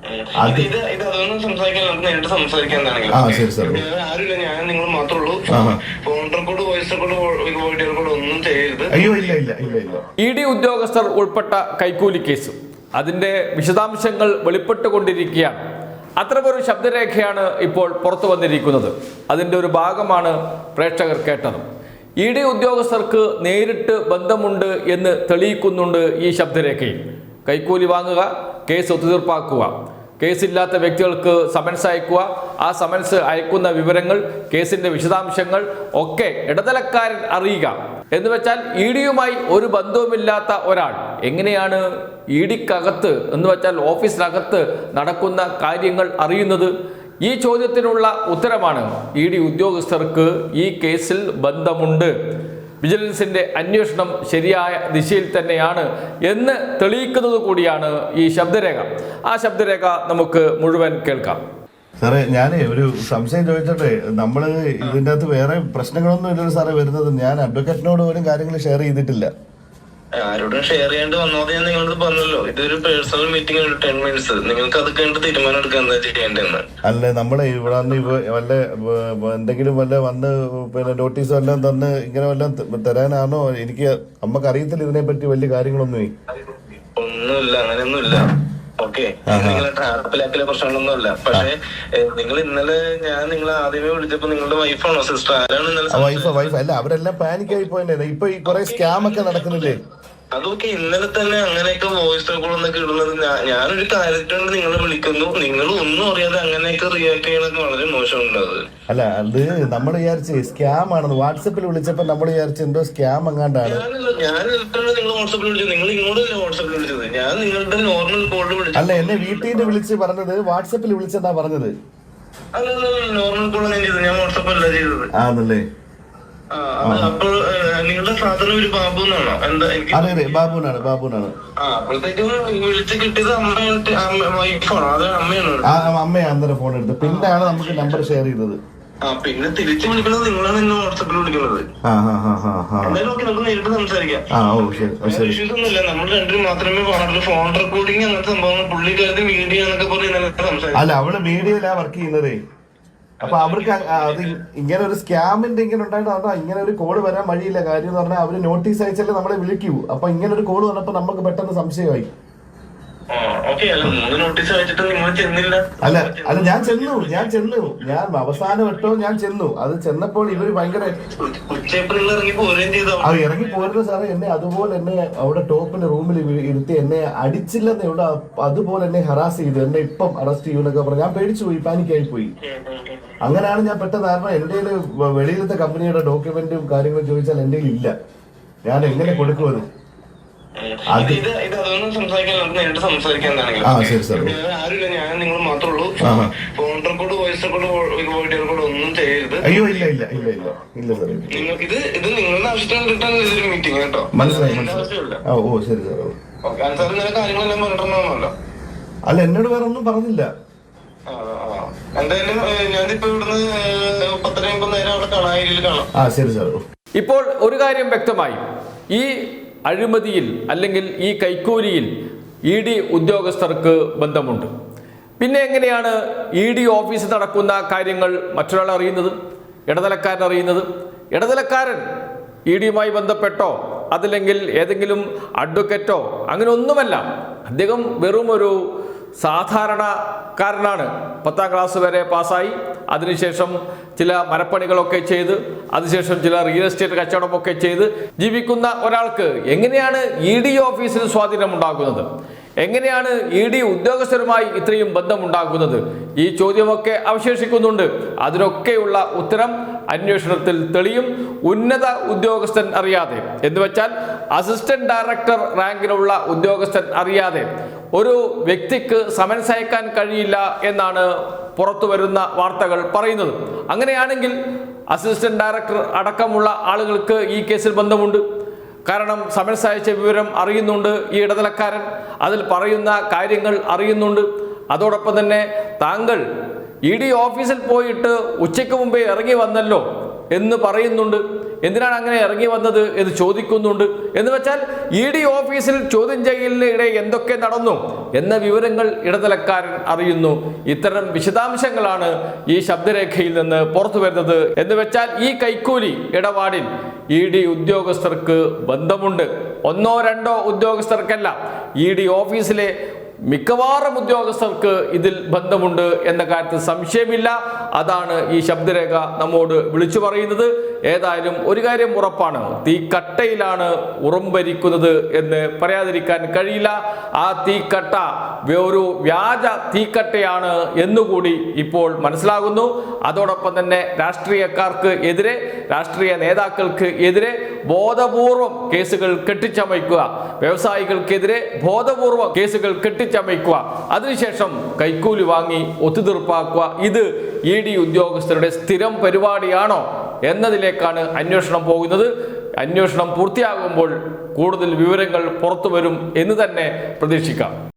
ഇത് ഇത് അതൊന്നും സംസാരിക്കാൻ നേരിട്ട് സംസാരിക്കാൻ ആരുമില്ല ഞാൻ നിങ്ങൾ മാത്രമേ ഉള്ളൂ phone record voice record video record ഒന്നും ചെയ്യരുത്. അയ്യോ ഇല്ല ഇല്ല ഇല്ല ഇല്ല. ഇ ഡി ഉദ്യോഗസ്ഥർ ഉൾപ്പെട്ട കൈക്കൂലി കേസ്. അതിന്റെ വിശദാംശങ്ങൾ വെളിപ്പെട്ടുകൊണ്ടിരിക്കുകയാണ്. അത്തരമൊരു ശബ്ദരേഖയാണ് ഇപ്പോൾ പുറത്തു വന്നിരിക്കുന്നത്. അതിന്റെ ഒരു ഭാഗമാണ് പ്രേക്ഷകർ കേട്ടത്. ഇ ഡി ഉദ്യോഗസ്ഥർക്ക് നേരിട്ട് ബന്ധമുണ്ട് എന്ന് തെളിയിക്കുന്നുണ്ട് ഈ ശബ്ദരേഖയിൽ. കൈക്കൂലി വാങ്ങുക കേസ് ഒത്തുതീർപ്പാക്കുക. കേസില്ലാത്ത വ്യക്തികൾക്ക് സമൻസ് അയക്കുക. ആ സമൻസ് അയക്കുന്ന വിവരങ്ങൾ കേസിന്റെ വിശദാംശങ്ങൾ ഒക്കെ ഇടനിലക്കാരൻ അറിയുക. എന്ന് വെച്ചാൽ ഇ ഡിയുമായി ഒരു ബന്ധവുമില്ലാത്ത ഒരാൾ. എങ്ങനെയാണ് ഇ ഡിക്കകത്ത് എന്ന് വെച്ചാൽ ഓഫീസിനകത്ത് നടക്കുന്ന കാര്യങ്ങൾ അറിയുന്നത്? ഈ ചോദ്യത്തിനുള്ള ഉത്തരമാണ് ഇ ഡി ഉദ്യോഗസ്ഥർക്ക് ഈ കേസിൽ ബന്ധമുണ്ട്. വിജിലൻസിന്റെ അന്വേഷണം ശരിയായ ദിശയിൽ തന്നെയാണ് എന്ന് തെളിയിക്കുന്നത് കൂടിയാണ് ഈ ശബ്ദരേഖ. ആ ശബ്ദരേഖ നമുക്ക് മുഴുവൻ കേൾക്കാം. സാറേ ഞാൻ ഒരു സംശയം ചോദിച്ചോട്ടെ നമ്മൾ ഇതിന്റെ അകത്ത് വേറെ പ്രശ്നങ്ങളൊന്നും ഇല്ലല്ലോ സാറേ വരുന്നത്. ഞാൻ അഡ്വക്കേറ്റിനോട് പോലും കാര്യങ്ങൾ ഷെയർ ചെയ്തിട്ടില്ല. ആരോടും ഷെയർ ചെയ്യേണ്ടി വന്നത് ഞാൻ നിങ്ങളോട് പറഞ്ഞല്ലോ. ഇതൊരു പേഴ്സണൽ മീറ്റിംഗ് ഒരു ടെൻ മിനിറ്റ്സ് നിങ്ങൾക്ക് അത് കഴിഞ്ഞിട്ട് തീരുമാനം എടുക്കാൻ എന്താ ചെയ്യേണ്ടതെന്ന്? അല്ല നമ്മളെ ഇവിടെ വന്ന് ഇവ വല്ല എന്തെങ്കിലും വല്ല വന്ന് പിന്നെ നോട്ടീസ് വല്ലതും തന്ന് ഇങ്ങനെ വല്ലതും തരാനാണോ? എനിക്ക് നമുക്ക് അറിയത്തില്ല ഇതിനെ പറ്റി വലിയ കാര്യങ്ങളൊന്നും ഒന്നുമില്ല അങ്ങനെയൊന്നുമില്ല. ഓക്കെ. നിങ്ങളെ ട്രാപ്പിലാക്കിലെ പ്രശ്നങ്ങളൊന്നുമല്ല. പക്ഷേ നിങ്ങൾ ഇന്നലെ ഞാൻ നിങ്ങൾ ആദ്യമേ വിളിച്ചപ്പോ നിങ്ങളുടെ വൈഫാണോ സിസ്റ്റർ? ആരാണ് ഇന്നലെ വൈഫ് വൈഫ്. അല്ല അവരെല്ലാം പാനിക് ആയി പോയല്ലേ ഇപ്പൊ ഈ കുറെ സ്കാം ഒക്കെ നടക്കുന്നില്ലേ? അതൊക്കെ ഇന്നലെ തന്നെ അങ്ങനെയൊക്കെ വോയിസ് റെക്കോർഡൊക്കെ ഇടുന്നത് ഞാനൊരു കാര്യത്തിനുണ്ട് നിങ്ങളെ വിളിക്കുന്നു. നിങ്ങൾ ഒന്നും അറിയാതെ അങ്ങനെയൊക്കെ റിയാക്ട് ചെയ്യണൊക്കെ വളരെ മോശമുണ്ട് അത്. അല്ല അത് നമ്മൾ വിചാരിച്ച് സ്കാം ആണെന്ന് വാട്സപ്പിൽ വിളിച്ചപ്പോ നമ്മൾ വിചാരിച്ചു എന്തോ സ്കാം എങ്ങാണ്ടാണ്. ഞാനല്ല ഞാൻ നിങ്ങൾ വാട്സപ്പിൽ വിളിച്ചത്. നിങ്ങൾ ഇങ്ങോട്ടല്ല വാട്സപ്പിൽ വിളിച്ചത്? ഞാൻ നിങ്ങളുടെ നോർമൽ കോളിൽ വിളിച്ചു അല്ല എന്നെ വീട്ടിൽ നിന്ന് വിളിച്ച് പറഞ്ഞത് വാട്സപ്പിൽ വിളിച്ചെന്നാ പറഞ്ഞത്? അല്ല നോർമൽ കോൾ ഞാൻ ചെയ്തത്. ഞാൻ വാട്സപ്പല്ല ചെയ്തത്. ആന്നല്ലേ ആ, അത് അപ്പോൾ ഏഹ്, നിങ്ങളുടെ ഫാദർ ഒരു ബാബു എന്നാണോ എന്താ അതെ അതെ ബാബുനാണ് ബാബുനാണ് അപ്പോഴത്തേക്കും വിളിച്ച് കിട്ടിയത് അമ്മയായിട്ട് അമ്മ വൈഫാണോ? അത് അമ്മയാണോ? ആ അമ്മയെ അന്നേരം ഫോൺ എടുത്ത് പിന്നാണ് നമുക്ക് നമ്പർ ഷെയർ ചെയ്തത്. ആ പിന്നെ തിരിച്ചു വിളിക്കുന്നത് നിങ്ങളാണ് എന്നെ വാട്സപ്പിൽ വിളിക്കുന്നത്. എന്തായാലും ഓക്കെ നമുക്ക് നേരിട്ട് സംസാരിക്കാം. ഇഷ്യൂസ് ഒന്നുമില്ല. നമ്മൾ രണ്ടുപേരും മാത്രമേ പാടുള്ളൂ ഫോൺ റെക്കോർഡിംഗ് അങ്ങനത്തെ സംഭവങ്ങൾ പുള്ളിക്കാരത്തെ വീഡിയോ എന്നൊക്കെ പറഞ്ഞ് ഇന്നലെ സംസാരിക്കും. അല്ല അവൾ മീഡിയയിലാ വർക്ക് ചെയ്യുന്നതേ. അപ്പൊ അവർക്ക് അത്. ഇങ്ങനെ ഒരു സ്കാമിന്റെ ഇങ്ങനെ ഉണ്ടായിട്ട് അതാ ഇങ്ങനെ ഒരു കോഡ് വരാൻ വഴിയില്ല. കാര്യം എന്ന് പറഞ്ഞാൽ അവർ നോട്ടീസ് അയച്ചല്ലേ നമ്മളെ വിളിക്കൂ. അപ്പൊ ഇങ്ങനെ ഒരു കോഡ് വന്നപ്പോ നമുക്ക് പെട്ടെന്ന് സംശയമായി. അല്ല അല്ല ഞാൻ ചെന്നു ഞാൻ ചെന്നു. ഞാൻ അവസാനം വട്ടവും ഞാൻ ചെന്നു. അത് ചെന്നപ്പോൾ ഇവർ ഭയങ്കര അത് ഇറങ്ങി പോരുന്ന സാറേ. എന്നെ അതുപോലെ എന്നെ അവിടെ ടോപ്പിന്റെ റൂമിൽ ഇരുത്തി എന്നെ അടിച്ചില്ലെന്നേ ഉള്ളൂ. അതുപോലെ എന്നെ ഹറാസ് ചെയ്തു. എന്നെ ഇപ്പം അറസ്റ്റ് ചെയ്യൂന്നൊക്കെ പറഞ്ഞു. ഞാൻ പേടിച്ചു പോയി പാനിക്കായി പോയി. അങ്ങനെയാണ് ഞാൻ പെട്ടെന്ന് കാരണം എന്റെ വെളിയിലത്തെ കമ്പനിയുടെ ഡോക്യുമെന്റും കാര്യങ്ങളും ചോദിച്ചാൽ എന്റെ ഇല്ല ഞാൻ എങ്ങനെ കൊടുക്കുമെന്ന്. ഇത് ഇത് ഇത് അതൊന്നും സംസാരിക്കാൻ നമുക്ക് നേരിട്ട് സംസാരിക്കാൻ എന്താണെങ്കിലും ആ ശരി സാർ വേറെ ആരുമില്ല ഞാൻ നിങ്ങൾ മാത്രമേ ഉള്ളൂ ആഹാ. Phone record voice record video record ഒന്നും ചെയ്യരുത്. അയ്യോ ഇല്ല ഇല്ല ഇല്ല ഇല്ല. ഇല്ല സാറേ നിങ്ങൾ ഇത് ഇത് നിങ്ങളുടെ ആവശ്യത്തിന് വേണ്ടിയിട്ടാണ് ഇതൊരു മീറ്റിംഗ് കേട്ടോ. മനസ്സിലായി എന്റെ മനസ്സിലായി. ആവശ്യമില്ല. ആ ഓ ശരി സാർ ഓ. ഓക്കെ സാർ ഇന്നലെ കാര്യങ്ങളെല്ലാം അല്ല എന്നോട് വേറെ ഒന്നും പറഞ്ഞില്ല. ആ, ആ. എന്തായാലും ഏഹ്, ഞാനിപ്പോ ഇവിടുന്ന് ഏഹ്, പത്തര അമ്പത് നേരം അവിടെ കാണാതിരിയിൽ കാണാം. ആ ശരി സാർ ഓ. ഇപ്പോൾ ഒരു കാര്യം വ്യക്തമായി. ഈ അഴിമതിയിൽ അല്ലെങ്കിൽ ഈ കൈക്കൂലിയിൽ ഇ ഡി ഉദ്യോഗസ്ഥർക്ക് ബന്ധമുണ്ട്. പിന്നെ എങ്ങനെയാണ് ഇ ഡി ഓഫീസിൽ നടക്കുന്ന കാര്യങ്ങൾ മറ്റൊരാൾ അറിയുന്നത്? ഇടനിലക്കാരൻ അറിയുന്നത്? ഇടനിലക്കാരൻ ഇ ഡിയുമായി ബന്ധപ്പെട്ടോ അതല്ലെങ്കിൽ ഏതെങ്കിലും അഡ്വക്കറ്റോ അങ്ങനെ ഒന്നുമല്ല. അദ്ദേഹം വെറും ഒരു സാധാരണക്കാരനാണ്. പത്താം ക്ലാസ് വരെ പാസ്സായി. അതിനുശേഷം ചില മരപ്പണികളൊക്കെ ചെയ്ത് അതിനുശേഷം ചില റിയൽ എസ്റ്റേറ്റ് കച്ചവടമൊക്കെ ചെയ്ത് ജീവിക്കുന്ന ഒരാൾക്ക് എങ്ങനെയാണ് ഇ ഡി ഓഫീസിൽ സ്വാധീനമുണ്ടാകുന്നത്? എങ്ങനെയാണ് ഇ ഡി ഉദ്യോഗസ്ഥരുമായി ഇത്രയും ബന്ധമുണ്ടാകുന്നത്? ഈ ചോദ്യമൊക്കെ അവശേഷിക്കുന്നുണ്ട്. അതിനൊക്കെയുള്ള ഉത്തരം അന്വേഷണത്തിൽ തെളിയും ഉന്നത ഉദ്യോഗസ്ഥൻ അറിയാതെ. എന്ന് വെച്ചാൽ അസിസ്റ്റന്റ് ഡയറക്ടർ റാങ്കിലുള്ള ഉദ്യോഗസ്ഥൻ അറിയാതെ. ഒരു വ്യക്തിക്ക് സമൻസ് അയക്കാൻ കഴിയില്ല എന്നാണ് പുറത്തു വരുന്ന വാർത്തകൾ പറയുന്നത്. അങ്ങനെയാണെങ്കിൽ അസിസ്റ്റന്റ് ഡയറക്ടർ അടക്കമുള്ള ആളുകൾക്ക് ഈ കേസിൽ ബന്ധമുണ്ട്. കാരണം സമൻസ് അയച്ച വിവരം അറിയുന്നുണ്ട് ഈ ഇടനിലക്കാരൻ. അതിൽ പറയുന്ന കാര്യങ്ങൾ അറിയുന്നുണ്ട്. അതോടൊപ്പം തന്നെ താങ്കൾ ഇ ഡി ഓഫീസിൽ പോയിട്ട് ഉച്ചയ്ക്ക് മുമ്പേ ഇറങ്ങി വന്നല്ലോ എന്ന് പറയുന്നുണ്ട്. എന്തിനാണ് അങ്ങനെ ഇറങ്ങി വന്നത് എന്ന് ചോദിക്കുന്നുണ്ട്. എന്ന് വെച്ചാൽ ഇ ഡി ഓഫീസിൽ ചോദ്യം ചെയ്യലിനിടെ എന്തൊക്കെ നടന്നു എന്ന വിവരങ്ങൾ ഇടനിലക്കാരൻ അറിയുന്നു. ഇത്തരം വിശദാംശങ്ങളാണ് ഈ ശബ്ദരേഖയിൽ നിന്ന് പുറത്തു വരുന്നത്. എന്ന് വെച്ചാൽ ഈ കൈക്കൂലി ഇടപാടിൽ ഇ ഡി ഉദ്യോഗസ്ഥർക്ക് ബന്ധമുണ്ട്. ഒന്നോ രണ്ടോ ഉദ്യോഗസ്ഥർക്കല്ല. ഇ ഡി ഓഫീസിലെ മിക്കവാറും ഉദ്യോഗസ്ഥർക്ക് ഇതിൽ ബന്ധമുണ്ട് എന്ന കാര്യത്തിൽ സംശയമില്ല. അതാണ് ഈ ശബ്ദരേഖ നമ്മോട് വിളിച്ചു പറയുന്നത്. ഏതായാലും ഒരു കാര്യം ഉറപ്പാണ്. തീക്കട്ടയിലാണ് ഉറുമ്പരിക്കുന്നത് എന്ന് പറയാതിരിക്കാൻ കഴിയില്ല. ആ തീക്കട്ട ഒരു വ്യാജ തീക്കട്ടയാണ് എന്നുകൂടി ഇപ്പോൾ മനസ്സിലാകുന്നു. അതോടൊപ്പം തന്നെ രാഷ്ട്രീയക്കാർക്ക് എതിരെ രാഷ്ട്രീയ നേതാക്കൾക്ക് എതിരെ ബോധപൂർവം കേസുകൾ കെട്ടിച്ചമയ്ക്കുക. വ്യവസായികൾക്കെതിരെ ബോധപൂർവം കേസുകൾ കെട്ടിച്ചമയ്ക്കുക. അതിനുശേഷം കൈക്കൂലി വാങ്ങി ഒത്തുതീർപ്പാക്കുക. ഇത് ഇ ഡി ഉദ്യോഗസ്ഥരുടെ സ്ഥിരം പരിപാടിയാണോ എന്നതിലേക്കാണ് അന്വേഷണം പോകുന്നത്. അന്വേഷണം പൂർത്തിയാകുമ്പോൾ കൂടുതൽ വിവരങ്ങൾ പുറത്തു വരും എന്ന് തന്നെ പ്രതീക്ഷിക്കാം.